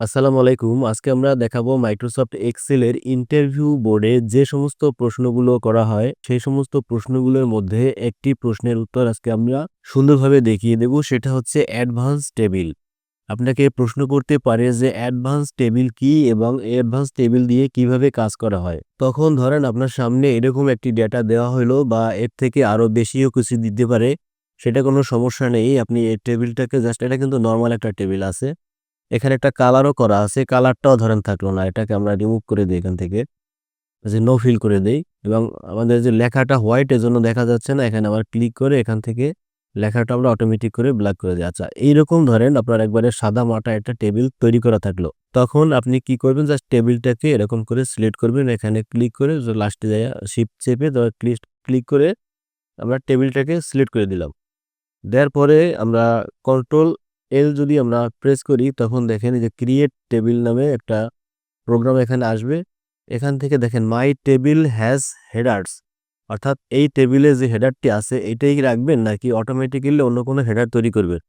আসসালামু আলাইকুম। আজকে আমরা দেখাবো মাইক্রোসফট এর ইন্টারভিউ বোর্ডে যে সমস্ত প্রশ্নগুলো করা হয়, সেই সমস্ত প্রশ্নগুলোর মধ্যে একটি প্রশ্নের উত্তর আজকে আমরা সুন্দরভাবে দেখিয়ে দেব। সেটা হচ্ছে অ্যাডভান্স টেবিল। আপনাকে প্রশ্ন করতে পারে যে অ্যাডভান্স টেবিল কি এবং অ্যাডভান্স টেবিল দিয়ে কীভাবে কাজ করা হয়? তখন ধরেন আপনার সামনে এরকম একটি ডেটা দেওয়া হইল বা এর থেকে আরও বেশিও কিছু দিতে পারে। সেটা কোনো সমস্যা নেই। আপনি এই টেবিলটাকে জাস্ট এটা কিন্তু নর্মাল একটা টেবিল আছে। এখানে একটা কালারও করা আছে। কালারটাও ধরেন থাকল না। এটাকে আমরা রিমুভ করে দিই এখান থেকে। যে নো ফিল করে দেই এবং আমাদের যে লেখাটা হোয়াইট জন্য দেখা যাচ্ছে না। এখানে আবার ক্লিক করে এখান থেকে লেখাটা আমরা অটোমেটিক করে ব্ল্যাক করে দিই আচ্ছা এইরকম ধরেন আপনার একবারে সাদামাটা একটা টেবিল তৈরি করা থাকল। তখন আপনি কি করবেন জাস্ট টেবিলটাকে এরকম করে সিলেক্ট করবেন। এখানে ক্লিক করে লাস্টে যাইয়া শিপ চেপে তারপর ক্লিক ক্লিক করে আমরা টেবিলটাকে সিলেক্ট করে দিলাম। দেওয়ার পরে আমরা কন্ট্রোল এল যদি আমরা প্রেস করি, তখন দেখেন যে ক্রিয়েট টেবিল নামে একটা প্রোগ্রাম এখানে আসবে। এখান থেকে দেখেন মাই টেবিল হ্যাজ হেডার্স অর্থাৎ এই টেবিলে যে হেডারটি আছে, এটাই রাখবেন নাকি অটোমেটিক্যালি অন্য কোনো হেডার তৈরি করবেন?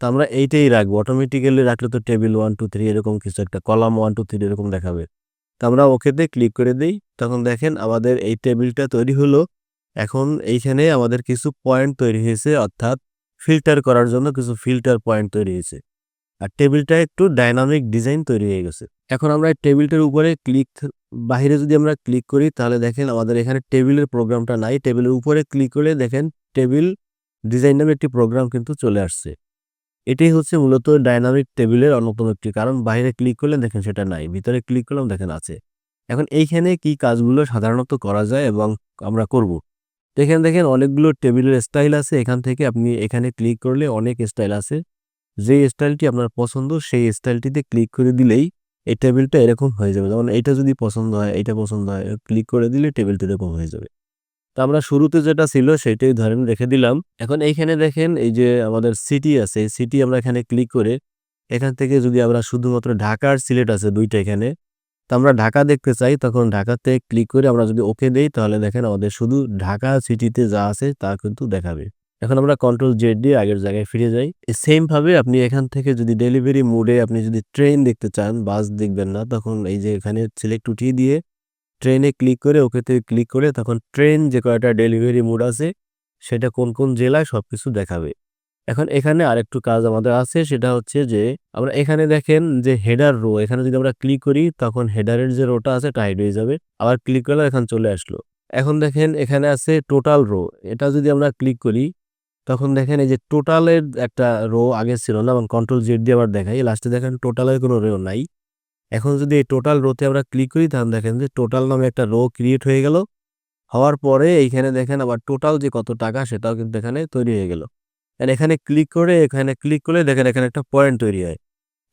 তো আমরা এইটাই রাখব। অটোমেটিক্যালি রাখলে তো টেবিল 1 2 3 এরকম কিছু একটা কলাম 1 2 3 এরকম দেখাবে। তো আমরা ওকেতে ক্লিক করে দিই তখন দেখেন আমাদের এই টেবিলটা তৈরি হলো। এখন এইখানে আমাদের কিছু পয়েন্ট তৈরি হয়েছে, অর্থাৎ ফিল্টার করার জন্য কিছু ফিল্টার পয়েন্ট তৈরি হয়েছে। আর টেবিলটা একটু ডায়নামিক ডিজাইন তৈরি হয়ে গেছে। এখন আমরা টেবিলটার উপরে ক্লিক বাহিরে যদি আমরা ক্লিক করি, তাহলে দেখেন আমাদের এখানে টেবিলের প্রোগ্রামটা নাই। টেবিলের উপরে ক্লিক করলে দেখেন টেবিল ডিজাইন নামে একটি প্রোগ্রাম কিন্তু চলে আসছে। এটাই হচ্ছে মূলত ডায়নামিক টেবিলের অন্যতম একটি কারণ বাইরে ক্লিক করলে দেখেন সেটা নাই। ভিতরে ক্লিক করলাম দেখেন আছে। এখন এইখানে কি কাজগুলো সাধারণত করা যায় এবং আমরা করব। এখানে দেখেন অনেকগুলো টেবিলের স্টাইল আছে। এখান থেকে আপনি এখানে ক্লিক করলে অনেক স্টাইল আছে। যে স্টাইলটি আপনার পছন্দ সেই স্টাইলটিতে ক্লিক করে দিলেই এই টেবিলটা এরকম হয়ে যাবে। যেমন এটা যদি পছন্দ হয়, এটা পছন্দ হয়, ক্লিক করে দিলে টেবিলটা এরকম হয়ে যাবে। তো আমরা শুরুতে যেটা ছিল সেটাই ধরেন রেখে দিলাম। এখন এইখানে দেখেন এই যে আমাদের সিটি আছে, সিটি আমরা এখানে ক্লিক করে এখান থেকে যদি আমরা শুধুমাত্র ঢাকার সিলেট আছে দুইটা এখানে। তো আমরা ঢাকা দেখতে চাই তখন ঢাকাতে ক্লিক করে আমরা যদি ওকে দেই তাহলে দেখেন আমাদের শুধু ঢাকা সিটিতে যা আছে তা কিন্তু দেখাবে। এখন আমরা কন্ট্রোল জেড দিয়ে আগের জায়গায় ফিরে যাই। সেম ভাবে আপনি এখান থেকে যদি ডেলিভারি মোডে আপনি যদি ট্রেন দেখতে চান, বাস দেখবেন না তখন এই যে এখানে সিলেক্ট উঠিয়ে দিয়ে ট্রেনে ক্লিক করে ওকেতে ক্লিক করে তখন ট্রেন যে কয়টা ডেলিভারি মোড আছে সেটা কোন, কোন জেলায় সবকিছু দেখাবে। এখন এখানে আরেকটু কাজ আমাদের আছে, সেটা হচ্ছে যে আমরা এখানে দেখেন যে হেডার রো এখানে যদি আমরা ক্লিক করি তখন হেডারের যে রোটা আছে হাইড হয়ে যাবে। আবার ক্লিক করলে এখানে চলে আসলো। এখন দেখেন এখানে আছে টোটাল রো। এটা যদি আমরা ক্লিক করি তখন দেখেন এই যে টোটালের একটা রো আগে ছিল না এবং কন্ট্রোল জেড দিয়ে আবার দেখাই। লাস্টে দেখেন টোটালের কোনো রো নাই। এখন যদি এই টোটাল রোতে আমরা ক্লিক করি তাহলে দেখেন যে টোটাল নামে একটা রো ক্রিয়েট হয়ে গেল। হওয়ার পরে এইখানে দেখেন আবার টোটাল যে কত টাকা সেটাও কিন্তু এখানে তৈরি হয়ে গেল। আর এখানে ক্লিক করে এখানে ক্লিক করলে দেখেন এখানে একটা পয়েন্ট তৈরি হয়।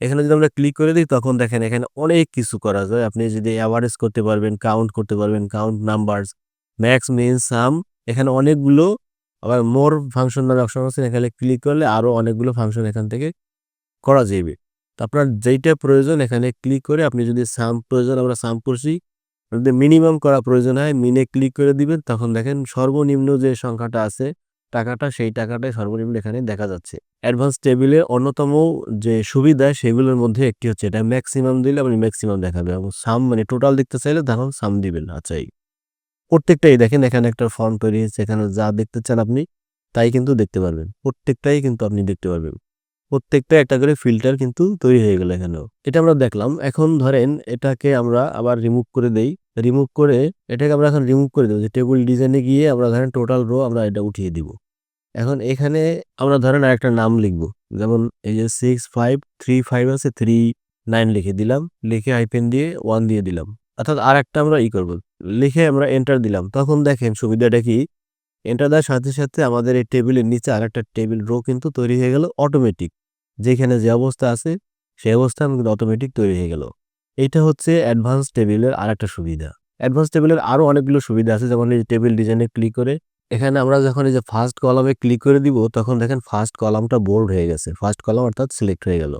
এখানে যদি আমরা ক্লিক করে দিই তখন দেখেন এখানে অনেক কিছু করা যায়। আপনি যদি এভারেজ করতে পারবেন, কাউন্ট করতে পারবেন, count numbers, max, min, sum এখানে অনেকগুলো আবার মোর ফাংশন নামে অপশন আছে এখানে ক্লিক করলে আরও অনেকগুলো ফাংশন এখান থেকে করা যাবে। তো আপনার যেইটা প্রয়োজন এখানে ক্লিক করে আপনি যদি সাম প্রয়োজন আমরা সাম করছি। যদি মিনিমাম করা প্রয়োজন হয় মিনে ক্লিক করে দিবেন তখন দেখেন সর্বনিম্ন যে সংখ্যাটা আছে টাকাটা সেই টাকাটাই সর্বনিম্ন এখানে দেখা যাচ্ছে। অ্যাডভান্স টেবিলে অন্যতম যে সুবিধা সেগুলোর মধ্যে একটি হচ্ছে এটা ম্যাক্সিমাম দিলে আপনি ম্যাক্সিমাম দেখাবে এবং সাম মানে টোটাল দেখতে চাইলে তখন সাম দিবেন। আচ্ছা এই প্রত্যেকটাই দেখেন এখানে একটা ফর্ম তৈরি হয়েছে। এখানে যা দেখতে চান আপনি তাই কিন্তু দেখতে পারবেন। প্রত্যেকটাই কিন্তু আপনি দেখতে পারবেন। প্রত্যেকটা একটা করে ফিল্টার কিন্তু তৈরি হয়ে গেল এখানেও। এটা আমরা দেখলাম। এখন ধরেন এটাকে আমরা আবার রিমুভ করে দেই। রিমুভ করে এটাকে আমরা এখন রিমুভ করে দেবো যে টেবল ডিজাইনে গিয়ে আমরা ধরেন টোটাল রো আমরা এটা উঠিয়ে দিব। এখন এখানে আমরা ধরেন আরেকটা নাম লিখব। যেমন এই যে 6535 আছে 39 লিখে দিলাম। লিখে হাইফেন দিয়ে ওয়ান দিয়ে দিলাম। অর্থাৎ আরেকটা আমরা ই করব। লিখে আমরা এন্টার দিলাম। তখন দেখেন সুবিধাটা কি? এন্টার দেওয়ার সাথে, সাথে আমাদের এই টেবিলের নিচে আরেকটা টেবিল রো কিন্তু তৈরি হয়ে গেল অটোমেটিক। যেখানে যে অবস্থা আছে সেই অবস্থা কিন্তু অটোমেটিক তৈরি হয়ে গেল। এটা হচ্ছে অ্যাডভান্স টেবিলের আরেকটা সুবিধা। অ্যাডভান্স টেবিলের আরও অনেকগুলো সুবিধা আছে যেমন এই টেবিল ডিজাইনে ক্লিক করে এখানে আমরা যখন এই যে ফার্স্ট কলামে ক্লিক করে দিব, তখন দেখেন ফার্স্ট কলামটা বোল্ড হয়ে গেছে। ফার্স্ট কলাম অর্থাৎ সিলেক্ট হয়ে গেল।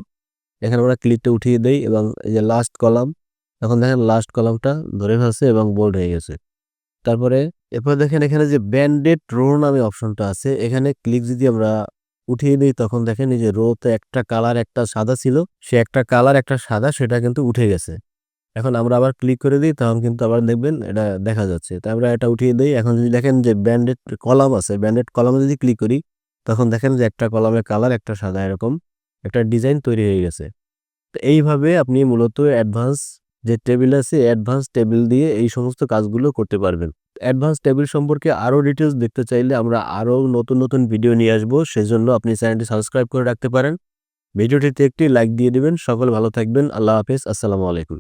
এখানে আমরা ক্লিকটা উঠিয়ে দেই এবং এই যে লাস্ট কলাম এখন দেখেন লাস্ট কলামটা ধরে ফেলছে এবং বোল্ড হয়ে গেছে। তারপরে এরপর দেখেন এখানে যে ব্যান্ডেড রো নামে অপশনটা আছে, এখানে ক্লিক যদি আমরা উঠিয়ে দিই, তখন দেখেন এই যে রোতে একটা কালার একটা সাদা ছিল, সে একটা কালার একটা সাদা, সেটা কিন্তু উঠে গেছে এখন আমরা আবার ক্লিক করে দিই, তখন কিন্তু আবার দেখবেন এটা দেখা যাচ্ছে। তো আমরা এটা উঠিয়ে দিই, এখন যদি দেখেন যে ব্যান্ডেড কলাম আছে ব্যান্ডেড কলামে যদি ক্লিক করি, তখন দেখেন যে একটা কলামের কালার একটা সাদা এরকম একটা ডিজাইন তৈরি হয়ে গেছে। তো এইভাবে আপনি মূলত অ্যাডভান্স যে টেবিল আছে অ্যাডভান্স টেবিল দিয়ে এই সমস্ত কাজগুলো করতে পারবেন। অ্যাডভান্স টেবিল সম্পর্কে আরও ডিটেলস দেখতে চাইলে আমরা আরও নতুন নতুন ভিডিও নিয়ে আসব, সেজন্য আপনি চ্যানেলটি সাবস্ক্রাইব করে রাখতে পারেন। ভিডিওটিতে একটি লাইক দিয়ে দিবেন। সকল ভালো থাকবেন। আল্লাহ হাফেজ। আসসালামু আলাইকুম।